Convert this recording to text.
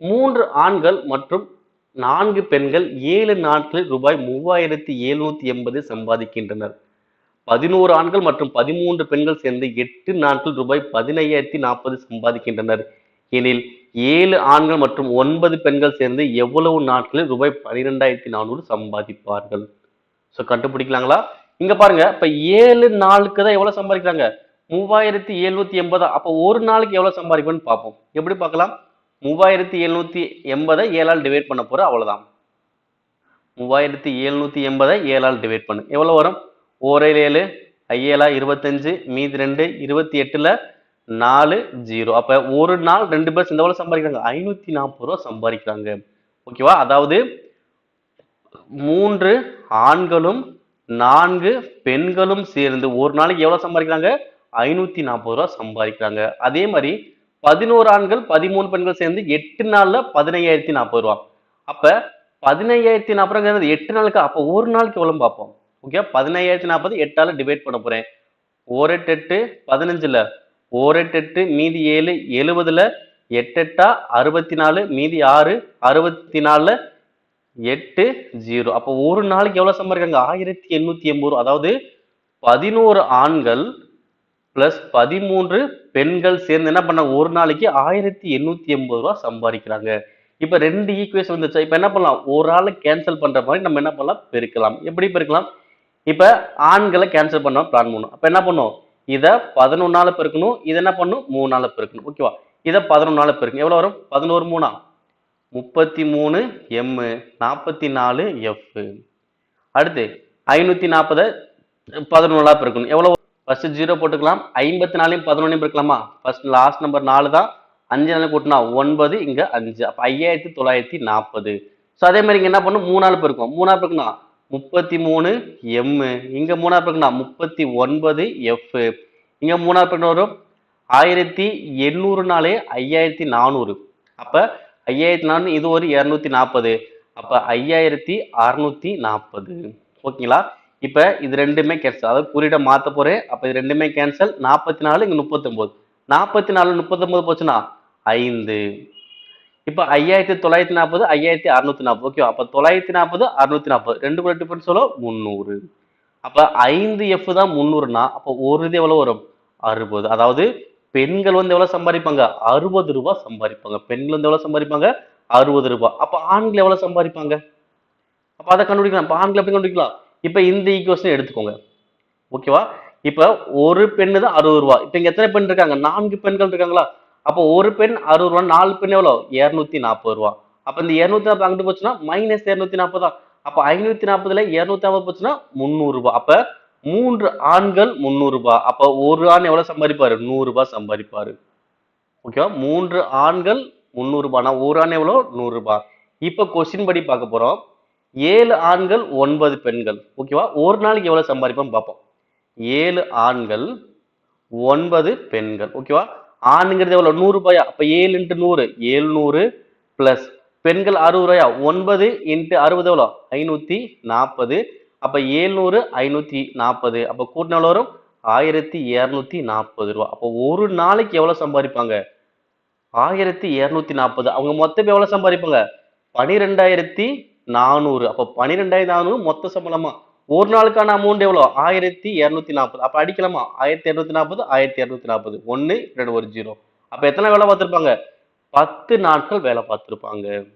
மூன்று ஆண்கள் மற்றும் நான்கு பெண்கள் ஏழு நாட்களில் ரூபாய் மூவாயிரத்தி எழுநூத்தி எண்பது சம்பாதிக்கின்றனர். பதினோரு ஆண்கள் மற்றும் பதிமூன்று பெண்கள் சேர்ந்து எட்டு நாட்கள் ரூபாய் பதினையாயிரத்தி நாற்பது சம்பாதிக்கின்றனர். எனில் ஏழு ஆண்கள் மற்றும் ஒன்பது பெண்கள் சேர்ந்து எவ்வளவு நாட்களில் ரூபாய் பனிரெண்டாயிரத்தி நானூறு சம்பாதிப்பார்கள்? ஸோ கண்டுபிடிக்கலாங்களா? இங்க பாருங்க இப்ப ஏழு நாளுக்கு தான் எவ்வளவு சம்பாதிக்கிறாங்க? மூவாயிரத்தி எழுநூத்தி எண்பதா? அப்போ ஒரு நாளுக்கு எவ்வளவு சம்பாதிக்கணும்னு பார்ப்போம். எப்படி பார்க்கலாம்? மூவாயிரத்தி எழுநூத்தி எண்பதை ஏழால் டிவைட் பண்ண போற அவ்வளவுதான். மூவாயிரத்தி எழுநூத்தி எண்பதை ஏழால் டிவைட் பண்ணு. எவ்வளவு வரும்? ஓரேழு ஏழு ஐஏழா இருபத்தஞ்சு மீதி ரெண்டு இருபத்தி எட்டுல நாலு ஜீரோ. அப்ப ஒரு நாள் ரெண்டு பேர் இந்த எவ்வளவு சம்பாதிக்கிறாங்க? ஐநூத்தி நாற்பது ரூபா சம்பாதிக்கிறாங்க. ஓகேவா? அதாவது மூன்று ஆண்களும் நான்கு பெண்களும் சேர்ந்து ஒரு நாளைக்கு எவ்வளவு சம்பாதிக்கிறாங்க? ஐநூத்தி நாற்பது ரூபா சம்பாதிக்கிறாங்க. அதே மாதிரி பதினோரு ஆண்கள் பதிமூணு பெண்கள் சேர்ந்து எட்டு நாள்ல பதினையாயிரத்தி நாற்பது ரூபா. அப்ப பதினையாயிரத்தி நாற்பது எட்டு நாளுக்கு அப்போ ஒரு நாளைக்கு எவ்வளோ பார்ப்போம். ஓகே பதினையாயிரத்தி நாற்பது எட்டால டிவைட் பண்ண போறேன். ஓரெட்டு எட்டு பதினஞ்சுல ஓரெட்டு எட்டு மீதி ஏழு எழுபதுல எட்டெட்டா அறுபத்தி நாலு மீதி ஆறு அறுபத்தி நாலுல எட்டு ஜீரோ. அப்போ ஒரு நாளைக்கு எவ்வளோ சம்பாதிக்கிறாங்க? ஆயிரத்தி எண்ணூத்தி எண்பது ரூபா. அதாவது பதினோரு ஆண்கள் பிளஸ் பதிமூன்று பெண்கள் சேர்ந்து என்ன பண்ண ஒரு நாளைக்கு ஆயிரத்தி எண்ணூத்தி எண்பது ரூபா சம்பாதிக்கிறாங்க. இப்ப ரெண்டு ஈக்குவேஷன் வந்துச்சு இப்ப என்ன பண்ணலாம்? ஒரு ஆளை கேன்சல் பண்ற மாதிரி நம்ம என்ன பண்ணலாம்? பெருக்கலாம். எப்படி பெருக்கலாம்? இப்ப ஆண்களை கேன்சல் பண்ண பிளான் பண்ணும் அப்ப என்ன பண்ணும்? இதை பதினொன்னால பெருக்கணும் இதை என்ன பண்ணும் மூணு நாள் பெருக்கணும் ஓகேவா இதை பதினொன்னால பெருக்கணும். எவ்வளவு வரும்? பதினோரு மூணா? முப்பத்தி மூணு எம்மு நாற்பத்தி நாலு எஃப் அடுத்து ஐநூத்தி நாற்பதை பதினொன்றா பெருக்கணும். எவ்வளவு ஃபர்ஸ்ட் ஜீரோ போட்டுக்கலாம். ஐம்பத்தி நாலையும் பதினொன்றையும் இருக்கலாமா ஃபர்ஸ்ட் லாஸ்ட் நம்பர் நாலு தான். அஞ்சு நாள் கூட்டினா ஒன்பது இங்கே அஞ்சு. அப்போ ஐயாயிரத்தி தொள்ளாயிரத்தி நாற்பது. ஸோ அதே மாதிரி இங்கே என்ன பண்ணும்? மூணாள் பெருக்கும் மூணாள் பெருக்கணும் முப்பத்தி மூணு எம்மு இங்கே மூணாள் பெருக்கணும் முப்பத்தி ஒன்பது எஃப் இங்கே மூணாள் பெருக்கணும் வரும் ஆயிரத்தி எண்ணூறு நாளே ஐயாயிரத்தி நானூறு. அப்போ ஐயாயிரத்தி நானூறு இது ஒரு இரநூத்தி நாற்பது. அப்போ ஐயாயிரத்தி அறுநூத்தி நாற்பது. ஓகேங்களா? இப்ப இது ரெண்டுமே கேன்சல் அதாவது குறியீடை மாத்த போறேன். அப்ப இது ரெண்டுமே கேன்சல் நாற்பத்தி நாலு இங்க முப்பத்தொம்போது. நாற்பத்தி நாலு முப்பத்தொன்பது போச்சுன்னா ஐந்து. இப்ப ஐயாயிரத்தி தொள்ளாயிரத்தி நாற்பது ஐயாயிரத்தி அறுநூத்தி நாற்பது ஓகே அப்ப தொள்ளாயிரத்தி நாற்பது அறுநூத்தி நாற்பது ரெண்டு கூட டிஃபரன்ஸ் எவ்வளோ முந்நூறு. அப்ப ஐந்து எஃப் தான் முந்நூறுனா அப்போ ஒரு இது எவ்வளவு வரும்? அறுபது. அதாவது பெண்கள் வந்து எவ்வளவு சம்பாதிப்பாங்க? அறுபது ரூபாய் சம்பாதிப்பாங்க. பெண்கள் வந்து எவ்வளவு சம்பாதிப்பாங்க? அறுபது ரூபாய் அப்ப ஆண்கள் எவ்வளவு சம்பாதிப்பாங்க? அப்ப அதை கண்டுபிடிக்கலாம். இப்போ ஆண்கள் எப்படி கண்டுபிடிக்கலாம்? இப்போ இந்த ஈக்குவேஷன் எடுத்துக்கோங்க. ஓகேவா இப்போ ஒரு பெண்ணு தான் அறுபது ரூபா. இப்போ இங்கே எத்தனை பெண் இருக்காங்க? நான்கு பெண்கள் இருக்காங்களா? அப்போ ஒரு பெண் அறுபது ரூபா நாலு பெண் எவ்வளோ இரநூத்தி நாற்பது ரூபா. அப்போ இந்த இரநூத்தி நாற்பது அங்கிட்டு போச்சுன்னா மைனஸ் இரநூத்தி நாற்பது தான். அப்போ ஐநூத்தி நாற்பதுல இரநூத்தி நாற்பது போச்சுன்னா முந்நூறு அப்போ மூன்று ஆண்கள் முந்நூறுபா அப்போ ஒரு ஆண் எவ்வளோ சம்பாதிப்பாரு? நூறுரூபா சம்பாதிப்பார். சம்பாதிப்பாரு ஓகேவா மூன்று ஆண்கள் முந்நூறுபானா ஒரு ஆண் எவ்வளோ நூறுரூபா இப்போ கொஸ்டின் படி பார்க்க போகிறோம் ஏழு ஆண்கள் ஒன்பது பெண்கள். ஓகேவா ஒரு நாளைக்கு எவ்வளவு சம்பாதிப்போம் பார்ப்போம். ஏழு ஆண்கள் ஒன்பது பெண்கள். ஓகேவா ஆணுங்கிறது எவ்வளவு? நூறு ரூபாயா? அப்ப ஏழு இன்ட்டு நூறு ஏழ்நூறு பிளஸ் பெண்கள் அறுபது ரூபாயா? ஒன்பது இன்ட்டு அறுபது எவ்வளோ ஐநூத்தி நாற்பது அப்ப ஏழ்நூறு ஐநூத்தி நாற்பது அப்ப கூட்டின வரும்? ஆயிரத்தி இரநூத்தி நாற்பது ரூபா. அப்போ ஒரு நாளைக்கு எவ்வளவு சம்பாதிப்பாங்க? ஆயிரத்தி இரநூத்தி நாற்பது அவங்க மொத்தம் எவ்வளவு சம்பாதிப்பாங்க? பனிரெண்டாயிரத்தி நானூறு. அப்போ பனிரெண்டாயிரத்தி நானூறு மொத்த சம்பளமா? ஒரு நாளுக்கான அமௌண்ட் எவ்வளோ? ஆயிரத்தி இரநூத்தி நாற்பது. அப்போ அடிக்கலாமா? ஆயிரத்தி இரநூத்தி நாற்பது ஆயிரத்தி இரநூத்தி நாற்பது. ஒன்று ரெண்டு ஒரு ஜீரோ. அப்போ எத்தனை வேலை பார்த்துருப்பாங்க? பத்து நாட்கள் வேலை பார்த்துருப்பாங்க.